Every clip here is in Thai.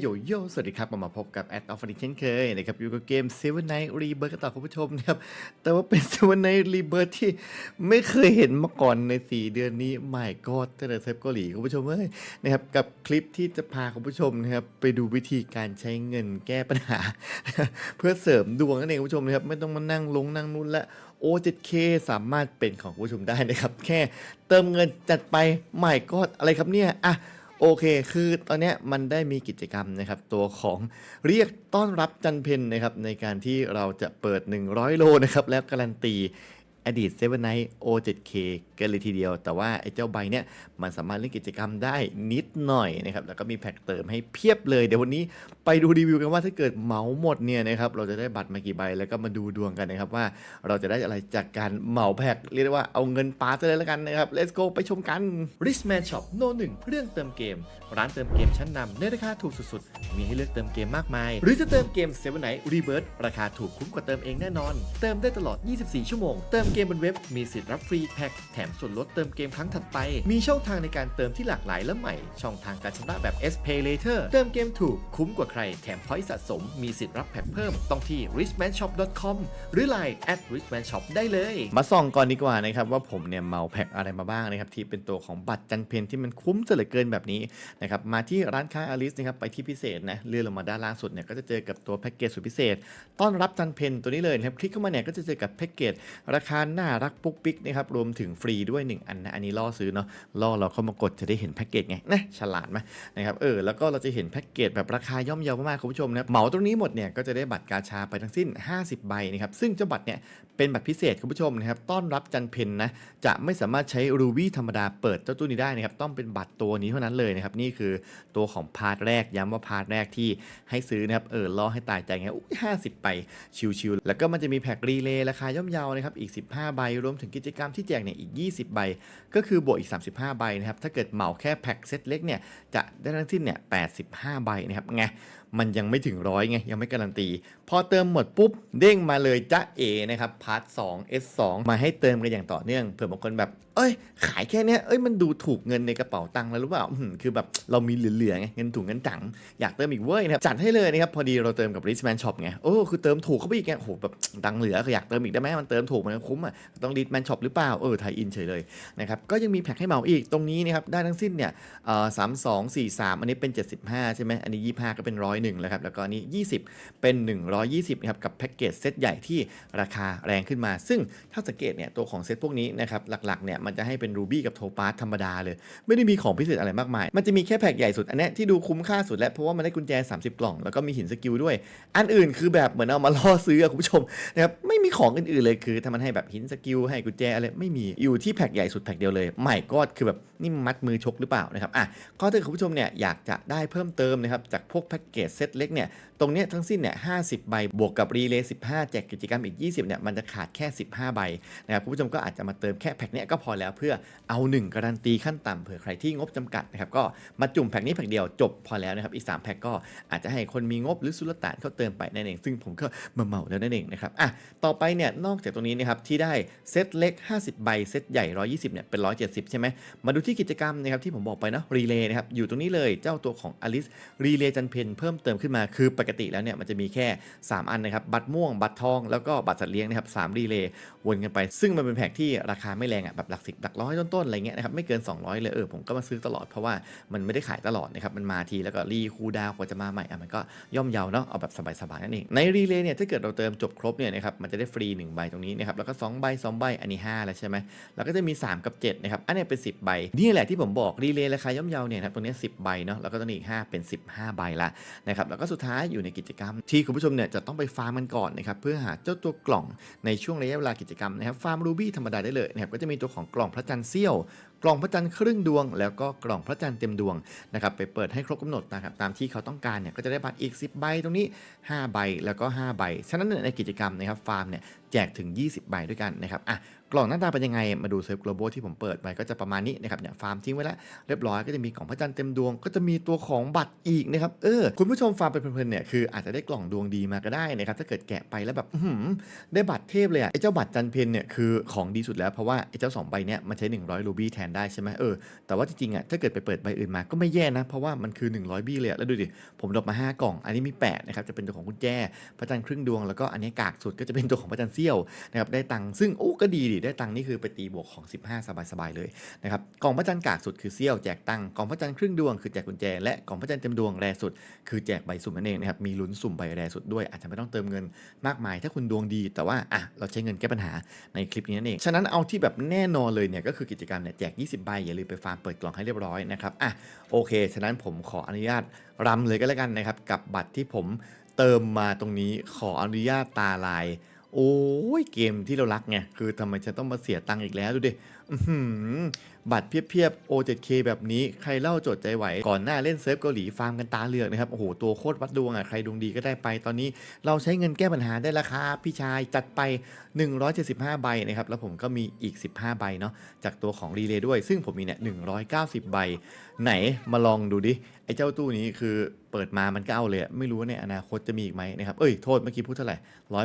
โยโย่สวัสดีครับมามาพบกับแอดออฟฟิศเช่นเคยนะครับอยู่กับเกม Seven Night Rebirth กันต่อคุณผู้ชมนะครับ แต่ว่าเป็น Seven Night Rebirth ที่ไม่เคยเห็นมาก่อนใน 4 เดือนนี้ไม่ก็ตั้งแต่เซฟเกาหลีคุณผู้ชมเอ้ยนะครับกับคลิปที่จะพาคุณผู้ชมนะครับไปดูวิธีการใช้เงินแก้ปัญหา เพื่อเสริมดวงนั่นเองคุณผู้ชมนะครับไม่ต้องมานั่งลงนั่งนู่นละ O7K สามารถเป็นของคุณผู้ชมได้นะครับ แค่เติมเงินจัดไปใหม่ก็อะไรครับเนี่ยอะ โอเค คือตอนนี้มันได้มีกิจกรรมนะครับ ตัวของเรียกต้อนรับจันเพนนะครับในการที่เราจะเปิด 100 โลนะครับแล้วการันตี อดีตเซเว่นไนท์ O7K กันเลยทีเดียว แต่ว่าไอ้เจ้าใบเนี้ยมันสามารถเล่นกิจกรรมได้นิดหน่อยนะครับ แล้วก็มีแพ็กเติมให้เพียบเลย เดี๋ยววันนี้ไปดูรีวิวกันว่าถ้าเกิดเหมาหมดเนี่ยนะครับเราจะได้บัตรมากี่ใบ แล้วก็มาดูดวงกันนะครับว่าเราจะได้อะไรจากการเหมาแพ็กเรียกได้ว่าเอาเงินปาซะเลยแล้วกันนะครับ let's go ไปชมกัน Richman Shop โนหนึ่งเรื่องเติมเกม ร้านเติมเกมชั้นนำในราคาถูกสุดๆ มีให้เลือกเติมเกมมากมาย หรือจะเติมเกม Seven Night Rebirth ราคาถูกคุ้มกว่าเติมเองแน่นอน เติมได้ตลอด 24 ชั่วโมงเติมเกมบนเว็บมีสิทธิ์รับฟรีแพ็คแถมส่วนลดเติมเกมครั้งถัดไป มีช่องทางในการเติมที่หลากหลายและใหม่ ช่องทางการชำระแบบ S Pay Later เติมเกมถูกคุ้มกว่าใคร แถมพอยต์สะสม มีสิทธิ์รับแพ็คเพิ่มต้องที่ richmanshop.com หรือ Line at richmanshop ได้เลย มาส่องก่อนดีกว่านะครับว่าผมเนี่ยเมาแพ็คอะไรมาบ้างนะครับที่เป็นตัวของบัตรจันเพนที่มันคุ้มเหลือเกินแบบนี้นะครับมาที่ร้านค้าอลิสนะครับไปที่พิเศษนะเลื่อนลงมาด้านล่างสุดเนี่ยก็จะเจอกับตัวแพ็กเกจสุดพิเศษ ต้อนรับจันเพนตัวนี้เลยนะครับคลิกเข้ามาเนี่ยก็จะเจอกับแพ็กเกจราคาน่ารักปุ๊กปิ๊กนะครับรวมถึงฟรีด้วย 1 อันนะอันนี้ล่อซื้อเนาะล่อเราเข้ามากดจะได้เห็นแพ็กเกจไงนะฉลาดไหมนะครับเออแล้วก็เราจะเห็นแพ็กเกจแบบราคาย่อมเยาวมากๆคุณผู้ชมนะเหมาตรงนี้หมดเนี่ยก็จะได้บัตรกาชาไปทั้งสิ้น 50 ใบนะครับซึ่งเจ้าบัตรเนี่ยเป็นบัตรพิเศษคุณผู้ชมนะครับต้อนรับจันเพนนะจะไม่สามารถใช้รูบี้ธรรมดาเปิดเจ้าตู้นี้ได้นะครับต้องเป็นบัตรตัวนี้เท่านั้นเลยนะครับนี่คือตัวของพาร์ทแรกย้ำว่าพาร์ทแรกที่ให้ซื้อนะครับเออล่อให้ตายใจไงอุ้ยห้าสิบไปชิวๆแล้วก็มันจะมีแพ็กรีเลย์ราคาย่อมเยานะครับอีก15 ใบ รวมถึงกิจกรรมที่แจกเนี่ยอีก 20 ใบ ก็คือบวกอีก 35 ใบนะครับ ถ้าเกิดเหมาแค่แพ็กเซตเล็กเนี่ยจะได้ทั้งสิ้นเนี่ย85 ใบนะครับไง มันยังไม่ถึงร้อยไง ยังไม่การันตี พอเติมหมดปุ๊บ เด้งมาเลยจ้าเอนะครับพาร์ท2 S2 มาให้เติมกันอย่างต่อเนื่องเผื่อบางคนแบบ เอ้ย ขายแค่เนี้ยเอ้ยมันดูถูกเงินในกระเป๋าตังค์แล้วหรือเปล่าอื้อหือคือแบบเรามีเหลือๆไงเงินถุงเงินจังอยากเติมอีกเว้ยนะครับจัดให้เลยนะครับพอดีเราเติมกับ Richman Shop ไงโอ้คือเติมถูกเข้าไปอีกไงโอ้โหแบบตังเหลืออยากเติมอีกได้ไหมมันเติมถูกมันคุ้มอะต้อง Richman Shop หรือเปล่าเออไทยอินเฉยเลยนะครับก็ยังมีแพ็คให้เหมาอีกตรงนี้นะครับได้ทั้งสิ้นเนี่ยเอ่อสามสองสี่สามอันนี้เป็น 75 ใช่ไหมอันนี้ 25 ก็เป็นร้อยหนึ่งแล้วครับแล้วก็นี้ 20 เป็น 120นะครับกับแพ็กเกจเซตใหญ่ที่ราคาแรงขึ้นมา ซึ่งถ้าสังเกตเนี่ยตัวของเซตพวกนี้นะครับหลักๆเนี่ยมันจะให้เป็นรูบี้กับโทปาสธรรมดาเลย ไม่ได้มีของพิเศษอะไรมากมาย มันจะมีแค่แพ็กใหญ่สุดอันนี้ที่ดูคุ้มค่าสุดแล้วเพราะว่ามันได้กุญแจ 30 กล่อง แล้วก็มีหินสกิลด้วย อันอื่นคือแบบเหมือนเอามาล่อซื้อคุณผู้ชมนะครับไม่มีของอื่นๆเลยคือถ้ามันให้แบบหินสกิลให้กุญแจอะไรไม่มีอยู่ที่แพ็กใหญ่สุดแพ็กเดียวเลยใหม่ก็คือแบบนี่มัดมือชกหรือเปล่านะครับอะก็ถ้าคุณผู้ชมเนี่ยอยากจะได้เพิ่มเติมนะครับจากพวกแพ็กเกจเซตเล็กเนี่ย ตรงนี้ทั้งสิ้นเนี่ย50ใบบวกกับรีเลย์15แจกกิจกรรมอีก 20เนี่ยมันจะขาดแค่ 15 ใบนะครับคุณผู้ชมก็อาจจะมาเติมแค่แพ็กเนี้ยก็พอแล้วเพื่อเอา 1 การันตีขั้นต่ำเผื่อใครที่งบจำกัดนะครับก็มาจุ่มแพ็กนี้แพ็กเดียวจบพอแล้วนะครับอีก3แพ็กก็อาจจะให้คนมีงบหรือสุลต่านเขาเติมไปนั่นเอง ซึ่งผมก็มาเหมาแล้วนั่นเองนะครับอะต่อไปเนี่ยนอกจากตรงนี้นะครับที่ได้เซตเล็ก 50 ใบเซตใหญ่ 120เนี่ยเป็น 170 ใช่ไหมมาดูที่กิจกรรมนะครับที่ผมบอกไปนะรีเลย์นะครับอยู่ตรงนี้เลยเจ้าตัวของอลิสรีเลย์จันเพนเพิ่มเติมขึ้นมาคือปกกติแล้วเนี่ยมันจะมีแค่ 3 อันนะครับ บัตรม่วง บัตรทอง แล้วก็บัตรสัตว์เลี้ยงนะครับสามรีเลย์วนกันไป ซึ่งมันเป็นแพ็กที่ราคาไม่แรงอะแบบหลักสิบหลักร้อยต้นๆอะไรเงี้ยนะครับไม่เกิน 200 เลยเออผมก็มาซื้อตลอดเพราะว่ามันไม่ได้ขายตลอดนะครับมันมาทีแล้วก็รีคูดาวกว่าจะมาใหม่อะมันก็ย่อมเยาเนาะเอาแบบสบายๆนั่นเองในรีเลย์เนี่ยถ้าเกิดเราเติมจบครบเนี่ยนะครับมันจะได้ฟรี1ใบตรงนี้นะครับแล้วก็2ใบ2ใบอันนี้ 5 แล้วใช่ไหมแล้วก็จะมี 3 กับ 7 นะครับ อันเนี้ยเป็น 10 ใบ นี่แหละที่ผมบอกรีเลย์ราคาย่อมเยาเนี่ยนะครับตรงนี้10 ใบเนาะแล้วก็ตรงนี้อีก 5 เป็น 15 ใบละนะครับแล้วก็สุดท้ายอยู่ในกิจกรรม ที่คุณผู้ชมเนี่ยจะต้องไปฟาร์มมันก่อนนะครับเพื่อหาเจ้าตัวกล่องในช่วงระยะเวลากิจกรรมนะครับฟาร์มรูบี้ธรรมดาได้เลยนะครับก็จะมีตัวของกล่องพระจันทร์เสี้ยว กล่องพระจันทร์ครึ่งดวง แล้วก็กล่องพระจันทร์เต็มดวงนะครับไปเปิดให้ครบกำหนดนะครับตามที่เขาต้องการเนี่ยก็จะได้บัตรอีก 10 ใบตรงนี้ 5 ใบแล้วก็ 5 ใบฉะนั้นในกิจกรรมนะครับฟาร์มเนี่ยแจกถึง 20 ใบด้วยกันนะครับอะ กล่องหน้าตาเป็นยังไงมาดูเซิร์ฟ global ที่ผมเปิดไปก็จะประมาณนี้นะครับเนี่ยฟาร์มทิ้งไว้แล้วเรียบร้อยก็จะมีกล่องพระจันทร์เต็มดวงก็จะมีตัวของบัตรอีกนะครับเออคุณผู้ชมฟาร์มเป็นเพลินๆเนี่ยคืออาจจะได้กล่องดวงดีมาก็ได้นะครับถ้าเกิดแกะไปแล้วแบบได้บัตรเทพเลยอะไอ้เจ้าบัตรจันเพนเนี่ยคือของดีสุดแล้วเพราะว่าไอ้เจ้าสองใบเนี่ยมันใช้ 100รูบี้แทนได้ใช่ไหมเออแต่ว่าจริงๆอะถ้าเกิดไปเปิดใบอื่นมาก็ไม่แย่นะเพราะว่ามันคือ 100บี้เลยแล้วดูดิผมดรอปมา 5 กล่อง อันนี้มี8นะครับจะเป็นตัวของกุญแจพระจันทร์ครึ่งดวงแล้วก็อันนี้กากสุดก็จะเป็นตัวของพระจันทร์เสี้ยวนะครับได้ตังค์ซึ่งโอ้ก็ดีดิได้ตังค์นี่คือไปตีบวกของ 15 สบายๆเลยนะครับกล่องพระจันทร์กากสุดคือเสี้ยวแจกตังค์กล่องพระจันทร์ครึ่งดวงคือแจกกุญแจและกล่องพระจันทร์เต็มดวงแรสุด คือแจกใบสุ่มนั่นเองนะครับมีลุ้นสุ่มใบแรสุดด้วย อาจจะไม่ต้องเติมเงินมากมาย ถ้าคุณดวงดี แต่ว่าอะเราใช้เงินแก้ปัญหาในคลิปนี้นั่นเองฉะนั้นเอาที่แบบแน่นอนเลยเนี่ยก็คือกิจกรรมเนี่ยแจก 20 ใบอย่าลืมไปฟาร์มเปิดกล่องให้เรียบร้อยนะครับอะโอเค ฉะนั้นผมขออนุญาตรำเลยก็แล้วกันนะครับกับบัตรที่ผมเติมมาตรงนี้ขออนุญาตตาลาย โอ้ยเกมที่เรารักไงคือทำไมจะต้องมาเสียตังค์อีกแล้วดูดิบัตรเพียบๆ O7K แบบนี้ใครเล่าโจทย์ใจไหว ก่อนหน้าเล่นเซิร์ฟเกาหลีฟาร์มกันตาเลือกนะครับ โอ้โห ตัวโคตรวัดดวงอะ ใครดวงดีก็ได้ไป ตอนนี้เราใช้เงินแก้ปัญหาได้ราคาพี่ชายจัดไป 175 ใบนะครับ แล้วผมก็มีอีก 15 ใบเนาะจากตัวของรีเลย์ด้วย ซึ่งผมมีเนี่ย190 ใบ ไหนมาลองดูดิ ไอ้เจ้าตู้นี้คือเปิดมามันก็เอาเลยไม่รู้ว่าในอนาคตจะมีอีกไหมนะครับ เอ้ยโทษเมื่อกี้พูดเท่าไหร่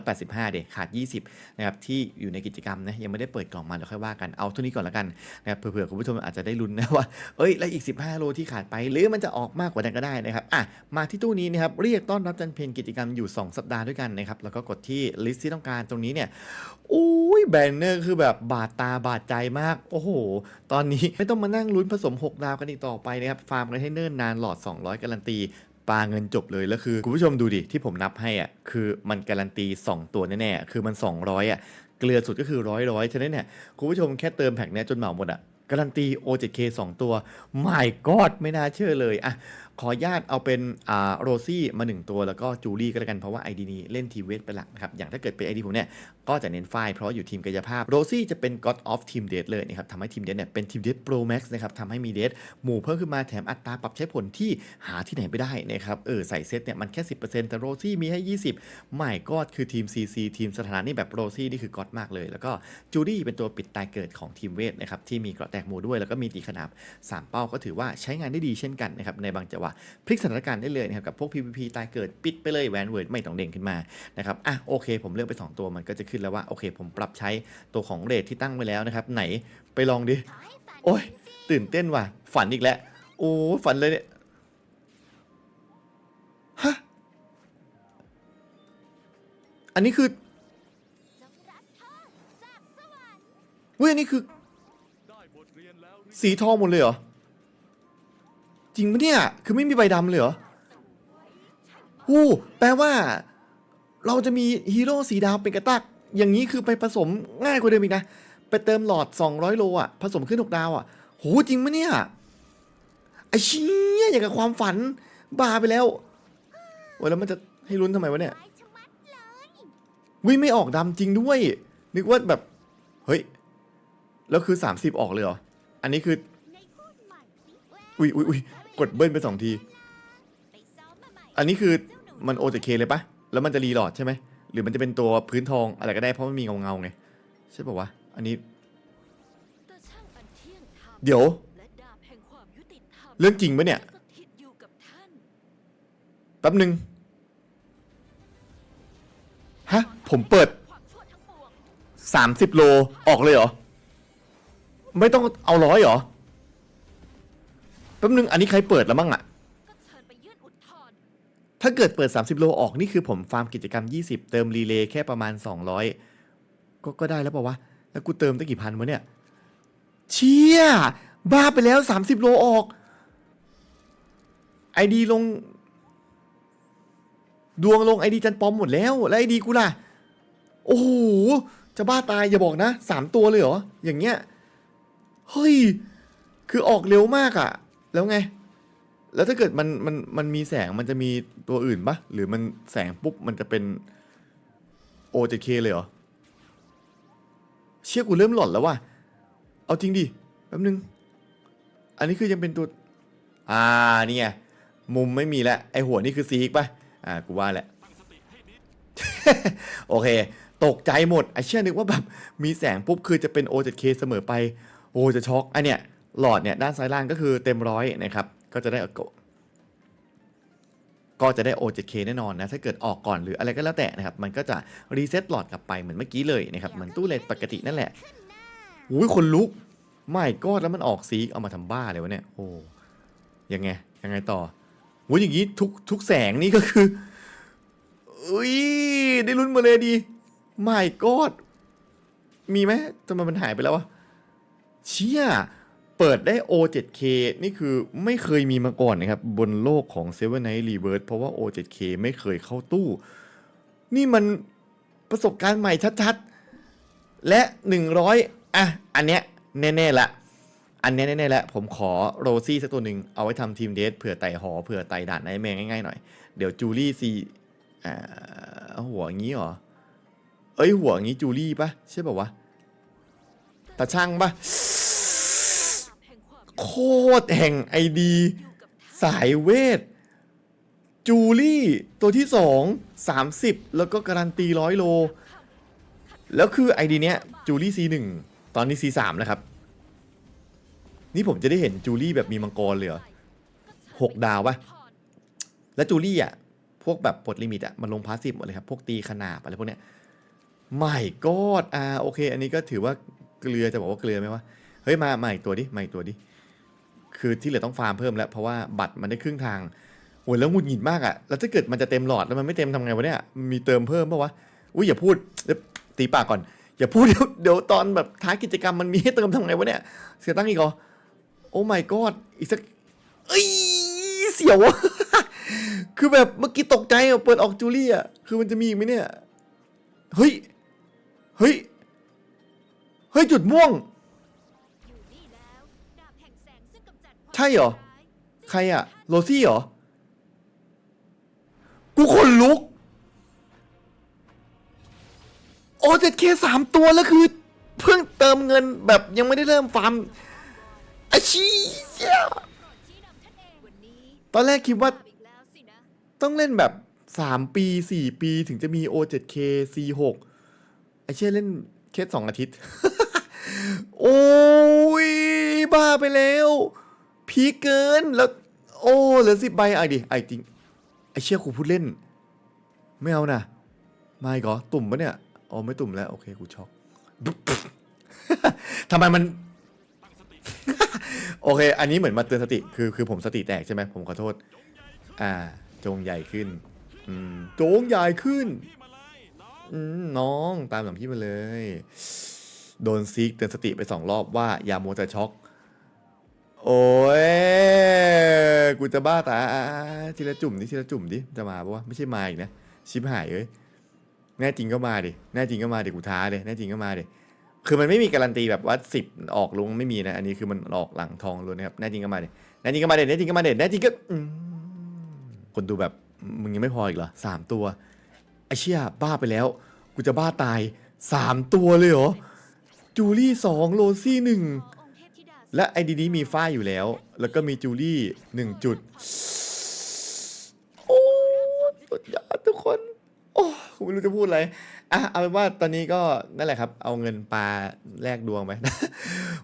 185เดขาด20นะครับที่อยู่ในกิจกรรมนะยังไม่ได้เปิดกล่องมาเดี๋ยวค่อยว่ากันเอาเท่านี้ก่อนละกันนะครับเผื่อๆคุณผู้ชมอาจจะได้ลุ้นนะว่าเอ้ยแล้วอีก 15 โลที่ขาดไป หรือมันจะออกมากกว่านั้นก็ได้นะครับอะมาที่ตู้นี้นะครับเรียกต้อนรับจันเพนกิจกรรมอยู่ 2 สัปดาห์ด้วยกันนะครับแล้วก็กดที่ลิสต์ที่ต้องการตรงนี้เนี่ยอุ้ยแบนเนอร์คือแบบบาดตาบาดใจมากโอ้โห ตอนนี้ไม่ต้องมานั่งลุ้นผสม 6 ดาวกันอีกต่อไปนะครับฟาร์มกันให้เนิ่นนานหลอด 200 การันตีปาเงินจบเลยแล้วคือคุณผู้ชมดูดิที่ผมนับให้อะคือมันการันตี 2 ตัวแน่ๆคือมัน 200อะเกลือสุดก็คือร้อยร้อยฉะนั้นเนี่ยคุณผู้ชมแค่เติมแพ็กเนี้ยจนเหมาหมดอะการันตี O7K 2 ตัวไม่กอดไม่น่าเชื่อเลยอะ ขอญาตเอาเป็นอ่าโรซี่มา 1 ตัวแล้วก็จูลี่ก็แล้วกันเพราะว่า ID นี้เล่นทีมเวทเป็นหลักนะครับ อย่างถ้าเกิดเป็น ID ผมเนี่ย ก็จะเน้นไฟล์เพราะอยู่ทีมกายภาพโรซี่จะเป็น God of Team Death เลยนะครับทำให้ทีมเดทเนี่ยเป็นทีมเดท Pro Max นะครับทำให้มีเดทหมู่เพิ่มขึ้นมาแถมอัตราปรับใช้ผลที่หาที่ไหนไม่ได้นะครับเออใส่เซตเนี่ยมันแค่ 10%แต่โรซี่มีให้ 20ไม่ก็คือทีม CC ทีมสถานะนี่แบบโรซี่นี่คือก็อดมากเลย แล้วก็จูดี้เป็นตัวปิดตายเกิดของทีมเวทนะครับที่มีเกราะแตกหมู่ด้วยแล้วก็มีตีขนาบ3เป้าก็ถือว่าใช้งานได้ดีเช่นกันนะครับในบางจังหวะพลิกสถานการณ์ได้เลยนะครับกับพวก PVP ตายเกิดปิดไปเลยแวนเวิร์ดไม่ต้องเด้งขึ้นมานะครับอะโอเค ผมเลือกไป 2 ตัวมันก็จะขึ้นแล้วว่าโอเค ผมปรับใช้ตัวของเรทที่ตั้งไว้แล้วนะครับไหนไปลองดิโอ้ยตื่นเต้นว่ะ ฝันอีกแล้วโอ้ฝันเลยเนี่ยฮะอันนี้คือเว้ยอันนี้คือ สีทองหมดเลยเหรอ จริงปะเนี่ย คือไม่มีใบดำเลยเหรอหูแปลว่า เราจะมีฮีโร่สีดาวเป็นกระตัก อย่างนี้คือไปผสมง่ายกว่าเดิมอีกนะ ไปเติมหลอด 200 โลอะ ผสมขึ้น 6 ดาวอะโหจริงปะเนี่ย ไอ้เชี่ยอย่างกับความฝัน บ้าไปแล้วโอ้ยแล้วมันจะให้ลุ้นทำไมวะเนี่ยวิไม่ออกดำจริงด้วย นึกว่าแบบ เฮ้ย แล้วคือ 30 ออกเลยเหรอ อันนี้คือ อุ้ยอุ้ยอุ้ย กดเบิ้ลไปสองที อันนี้คือมันโอ k เคเลยปะแล้วมันจะรีโหลอดใช่ไหมหรือมันจะเป็นตัวพื้นทองอะไรก็ได้เพราะมันมีเงาเงาไงใช่ป่าวะอันนี้ เดี๋ยว เรื่องจริงปะเนี่ยแป๊บหนึ่งฮะผมเปิด30โลออกเลยเหรอ ไม่ต้องเอาร้อยเหรอ ป๊บนึงอันนี้ใครเปิดแล้วมั่งอะถ้าเกิดเปิด 30 โลออกนี่คือผมฟาร์มกิจกรรม 20 เติมรีเลย์แค่ประมาณ 200 ก็ก็ได้แล้วเปล่าวะแล้วกูเติมตั้งกี่พันวะเนี่ย เชี่ยบ้าไปแล้ว 30 โลออกไอดีลง ดวงลงไอดีจันปอมหมดแล้ว แล้วไอดีกูล่ะ โอ้โห จะบ้าตายอย่าบอกนะสามตัวเลยเหรอ อย่างเงี้ย เฮ้ย คือออกเร็วมากอะ แล้วไง แล้วถ้าเกิดมันมันมันมีแสงมันจะมีตัวอื่นปะหรือมันแสงปุ๊บมันจะเป็น OJK เลยเหรอ เชี่ยกูเริ่มหลอนแล้วว่ะ เอาจริงดิแป๊บนึง อันนี้คือยังเป็นตัว อ่านี่ไงมุมไม่มีแล้วไอหัวนี่คือซีกปะอ่ากูว่าแหละ โอเค ตกใจหมดไอเชื่อนึกว่าแบบมีแสงปุ๊บคือจะเป็น O7K เสมอไป โอ้จะช็อกอันเนี้ย หลอดเนี่ยด้านซ้ายล่างก็คือเต็มร้อยนะครับก็จะได้โกก็จะได้ O7K แน่นอนนะถ้าเกิดออกก่อนหรืออะไรก็แล้วแต่นะครับมันก็จะรีเซ็ตหลอดกลับไปเหมือนเมื่อกี้เลยนะครับเหมือนตู้เลนปกตินั่นแหละอุ้ยคนลุกไม่ก็แล้วมันออกซีกเอามาทำบ้าเลยวะเนี่ยโอ้ยังไงยังไงต่อโว้ยอย่างนี้ทุกทุกแสงนี่ก็คืออุ้ยได้ลุ้นมาเลยดีไม่กอดมีไหมทำไมมันหายไปแล้ววะเชี่ย เปิดได้ O7K นี่คือไม่เคยมีมาก่อนนะครับ บนโลกของ Seven Night Rebirth เพราะว่า O7K ไม่เคยเข้าตู้ นี่มันประสบการณ์ใหม่ชัดๆ และ 100 อะ อันเนี้ยแน่ๆละอันเนี้ยแน่ๆละผมขอโรซี่สักตัวหนึ่งเอาไว้ทำทีมเดทเผื่อไต่หอเผื่อไต่ด่านไนท์แมงง่ายๆหน่อย เดี๋ยวจูลี่ซีอ่าหัวอย่างงี้เหรอ เอ้ยหัวอย่างงี้จูลี่ปะใช่ป่าวะตาช่างปะ โคตรแห่งไอดี สายเวท จูลี่ ตัวที่สองสามสิบแล้วก็การันตีร้อยโล แล้วคือไอดีเนี้ยจูลี่ C1 ตอนนี้ C3 นะครับ นี่ผมจะได้เห็นจูลี่แบบมีมังกรเลยเหรอหกดาวปะแล้วจูลี่อะ พวกแบบปลดลิมิตอะ มันลงพาสซีฟหมดเลยครับ พวกตีขนาบอะไรพวกเนี้ยไม่กอดอ่าโอเค อันนี้ก็ถือว่าเกลือจะบอกว่าเกลือไหมวะเฮ้ยมามาอีกตัวดิมาอีกตัวดิ คือที่เหลือต้องฟาร์มเพิ่มแล้ว เพราะว่าบัตรมันได้ครึ่งทางโอ้ยแล้วหงุดหงิดมากอะแล้วถ้าเกิดมันจะเต็มหลอดแล้วมันไม่เต็มทำไงวะเนี่ย มีเติมเพิ่มปะวะ อุ้ยอย่าพูดเดี๋ยวตีปากก่อน อย่าพูดเดี๋ยวเดี๋ยวตอนแบบท้ายกิจกรรมมันมีให้เติมทำไงวะเนี่ย เสียตั้งค์อีกเหรอ โอ้ my god อีกสัก เอ้ยเสียว คือแบบเมื่อกี้ตกใจอะเปิดออกจูเลี่อะคือมันจะมีอีกไหมเนี่ย เฮ้ย เฮ้ย เฮ้ยจุดม่วง ใช่เหรอ ใครอะโรซี่เหรอ กูขนลุก โอ้เจ็ดเคสามตัวแล้วคือ เพิ่งเติมเงินแบบยังไม่ได้เริ่มฟาร์มอาชีเชี่ยตอนแรกคิดว่าต้องเล่นแบบ 3 ปี 4 ปีถึงจะมี O7K C6 ไอเชี่ยเล่นแค่สองอาทิตย์ โอ้ย บ้าไปแล้ว พีเกินแล้ว โอ้เหลือสิบใบไอ้ดิไอ้จริงไอเชี่ยกูพูดเล่น ไม่เอานะไม่ก็ตุ่มปะเนี่ยอ๋อไม่ตุ่มแล้ว โอเคกูช็อกทำไมมัน โอเค อันนี้เหมือนมาเตือนสติคือคือผมสติแตกใช่ไหมผมขอโทษ อ่า จงใหญ่ขึ้น อืมโจงใหญ่ขึ้นอืมน้องตามหลังพี่มาเลย โดนซีกเตือนสติไปสองรอบว่าอย่ามัวแต่ช็อก โอ้ยกูจะบ้าตายอะอะอะทีละจุ่มดิทีละจุ่มดิจะมาปะวะไม่ใช่มาอีกนะชิบหายเอ้ยแน่จริงก็มาดิแน่จริงก็มาดิกูท้าเลยแน่จริงก็มาดิคือมันไม่มีการันตีแบบว่าสิบออกลุงไม่มีนะอันนี้คือมันออกหลังทองล้วนนะครับแน่จริงก็มาดิแน่จริงก็มาดิแน่จริงก็มาดิแน่จริงก็อืมคนดูแบบมึงยังไม่พออีกเหรอสามตัวไอเชี่ยบ้าไปแล้ว กูจะบ้าตายสามตัวเลยเหรอจูลี่สองโรซี่หนึ่ง และไอดีนี้มีฝ้ายอยู่แล้ว แล้วก็มีจูลี่หนึ่งจุด โอ้สุดยอดทุกคน โอ้ผมไม่รู้จะพูดอะไร อะ เอาเป็นว่าตอนนี้ก็นั่นแหละครับ เอาเงินปลาแลกดวงไป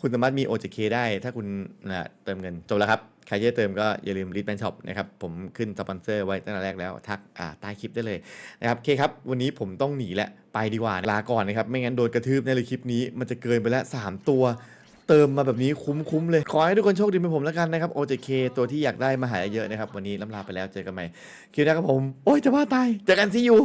คุณสามารถมี OJK ได้ ถ้าคุณนะเติมเงิน จบแล้วครับ ใครจะเติมก็อย่าลืมรีดแบนช็อปนะครับ ผมขึ้นสปอนเซอร์ไว้ตั้งแต่แรกแล้ว ทักอ่าใต้คลิปได้เลยนะครับ เคครับ วันนี้ผมต้องหนีแล้ว ไปดีกว่า ลาก่อนนะครับ ไม่งั้นโดนกระทืบในเลยคลิปนี้ มันจะเกินไปแล้ว3ตัว เติมมาแบบนี้คุ้มๆเลย ขอให้ทุกคนโชคดีเป็นผมแล้วกันนะครับ OJK ตัวที่อยากได้มาหายเยอะนะครับ วันนี้ล้ำลาไปแล้วเจอกันใหม่คลิปหน้าครับผม โอ้ยจะบ้าตายเจอกันซียู